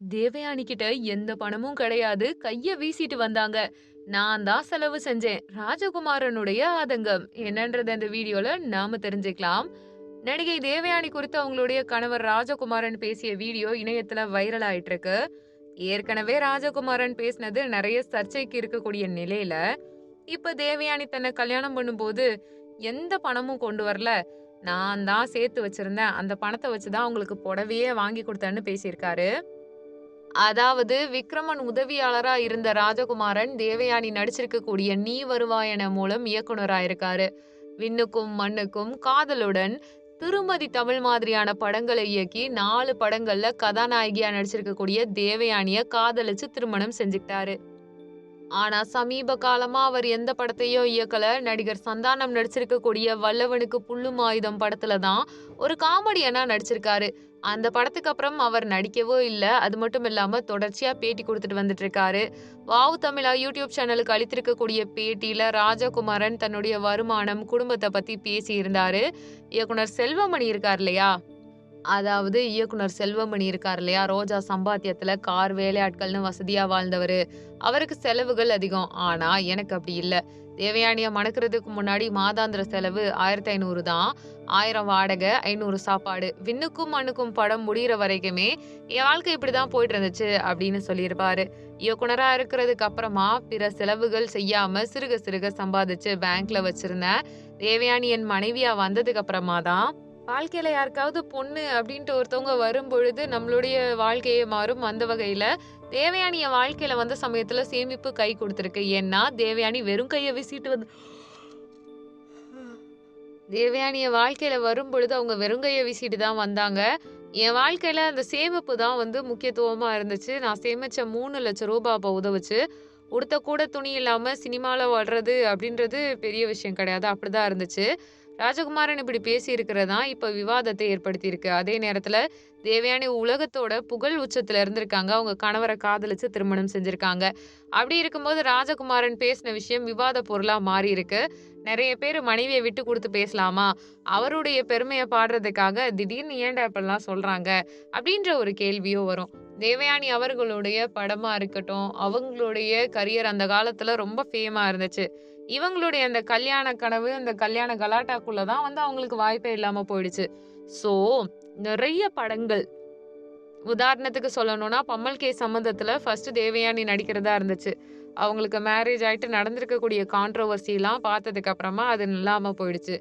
தேவயானி கிட்ட எந்த பணமும் கிடையாது. கைய வீசிட்டு வந்தாங்க. நான் தான் செலவு செஞ்சேன். ராஜகுமாரனுடைய ஆதங்கம். என்னன்றது அந்த வீடியோல நாம தெரிஞ்சுக்கலாம். நடிகை தேவயானி குறித்து அவங்களுடைய கணவர் ராஜகுமாரன் பேசிய வீடியோ இணையத்துல வைரல் ஆயிட்டு இருக்கு ஏற்கனவே ராஜகுமாரன் பேசினது நிறைய சர்ச்சைக்கு இருக்கக்கூடிய நிலையில இப்ப தேவயானி தன்னை கல்யாணம் பண்ணும்போது எந்த பணமும் கொண்டு வரல. நான் தான் சேர்த்து வச்சிருந்தேன். அந்த பணத்தை வச்சுதான் அவங்களுக்கு புடவையே வாங்கி கொடுத்தேன்னு பேசியிருக்காரு. அதாவது விக்ரமன் உதவியாளரா இருந்த ராஜகுமாரன் தேவயானி நடிச்சிருக்கக்கூடிய நீ வருவாயன மூலம் இயக்குனரா இருக்காரு. விண்ணுக்கும் மண்ணுக்கும் காதலுடன் திருமதி தமிழ் மாதிரியான படங்களை இயக்கி நாலு படங்கள்ல கதாநாயகியா நடிச்சிருக்கக்கூடிய தேவயானிய காதலிச்சு திருமணம் செஞ்சுக்கிட்டாரு. ஆனா சமீப காலமா அவர் எந்த படத்தையும் இயக்கல. நடிகர் சந்தானம் நடிச்சிருக்கக்கூடிய வல்லவனுக்கு புல்லும் ஆயுதம் படத்துல தான் ஒரு காமெடியனா நடிச்சிருக்காரு. அந்த படத்துக்கு அப்புறம் அவர் நடிக்கவோ இல்லை அது மட்டும் இல்லாம தொடர்ச்சியா பேட்டி கொடுத்துட்டு வந்துட்டு இருக்காரு வாவு தமிழா யூடியூப் சேனலுக்கு அளித்திருக்கக்கூடிய பேட்டியில ராஜகுமாரன் தன்னுடைய வருமானம் குடும்பத்தை பத்தி பேசி இருந்தாரு இயக்குனர் செல்வமணி இருக்கார் இல்லையா? அதாவது இயக்குனர் செல்வமணி இருக்கார் இல்லையா? ரோஜா சம்பாத்தியத்துல கார் வேலையாட்கள்னு வசதியா வாழ்ந்தவர். அவருக்கு செலவுகள் அதிகம். ஆனா எனக்கு அப்படி இல்லை. தேவயானியை மணக்கிறதுக்கு முன்னாடி மாதாந்திர செலவு ஆயிரத்தி ஐநூறு தான். ஆயிரம் வாடகை ஐநூறு சாப்பாடு. விண்ணுக்கும் மண்ணுக்கும் படம் முடிகிற வரைக்குமே என் வாழ்க்கை இப்படிதான் போயிட்டு இருந்துச்சு அப்படின்னு சொல்லியிருப்பாரு. இயக்குனராக இருக்கிறதுக்கு அப்புறமா பிற செலவுகள் செய்யாமல் சிறுக சிறுக சம்பாதிச்சு பேங்க்ல வச்சிருந்தேன் தேவயானி என் மனைவியா வந்ததுக்கு அப்புறமா தான் வாழ்க்கையில் யாருக்காவது பொண்ணு அப்படின்ட்டு ஒருத்தவங்க வரும் பொழுது நம்மளுடைய வாழ்க்கையை மாறும். அந்த வகையில் தேவயானி என் வந்த சமயத்தில் சேமிப்பு கை கொடுத்துருக்கு. ஏன்னா தேவயானி வெறும் கையை வீசிட்டு வந்து தேவயானிய வாழ்க்கையில் வரும் பொழுது அவங்க வெறுங்கையை வீசிட்டு தான் வந்தாங்க. என் வாழ்க்கையில் அந்த சேமிப்பு தான் வந்து முக்கியத்துவமாக இருந்துச்சு. நான் சேமித்த மூணு லட்சம் ரூபாய் அப்போ உதவுச்சு. உடுத்த கூட துணி இல்லாமல் சினிமாவில் வர்றது அப்படின்றது பெரிய விஷயம் கிடையாது. அப்படி தான் இருந்துச்சு. ராஜகுமாரன் இப்படி பேசி இருக்கிறதா இப்ப விவாதத்தை ஏற்படுத்தியிருக்கு. அதே நேரத்துல தேவயானி உலகத்தோட புகழ் உச்சத்துல இருந்திருக்காங்க. அவங்க கணவரை காதலிச்சு திருமணம் செஞ்சிருக்காங்க. அப்படி இருக்கும்போது ராஜகுமாரன் பேசின விஷயம் விவாத பொருளா மாறி இருக்கு நிறைய பேர் மனைவியை விட்டு கொடுத்து பேசலாமா? அவருடைய பெருமையை பாடுறதுக்காக திடீர்னு ஏன்டா இப்பெல்லாம் சொல்றாங்க? அப்படின்ற ஒரு கேள்வியோ வரும். தேவயானி அவர்களுடைய படமா இருக்கட்டும் அவங்களுடைய கரியர் அந்த காலத்துல ரொம்ப ஃபேமா இருந்துச்சு. இவங்களுடைய அந்த கல்யாண கனவு அந்த கல்யாண கலாட்டாக்குள்ள தான் வந்து அவங்களுக்கு வாய்ப்பே இல்லாம போயிடுச்சு. ஸோ நிறைய படங்கள். உதாரணத்துக்கு சொல்லணும்னா பம்மல் கே சம்மந்தத்துல ஃபர்ஸ்ட் தேவயானி நடிக்கிறதா இருந்துச்சு. அவங்களுக்கு மேரேஜ் ஆயிட்டு நடந்திருக்கக்கூடிய கான்ட்ரவர்சிலாம் பார்த்ததுக்கு அப்புறமா அது இல்லாம போயிடுச்சு.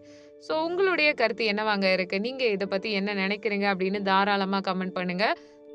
ஸோ உங்களுடைய கருத்து என்னவாங்க இருக்கு? நீங்க இதை பத்தி என்ன நினைக்கிறீங்க அப்படின்னு தாராளமா கமெண்ட் பண்ணுங்க.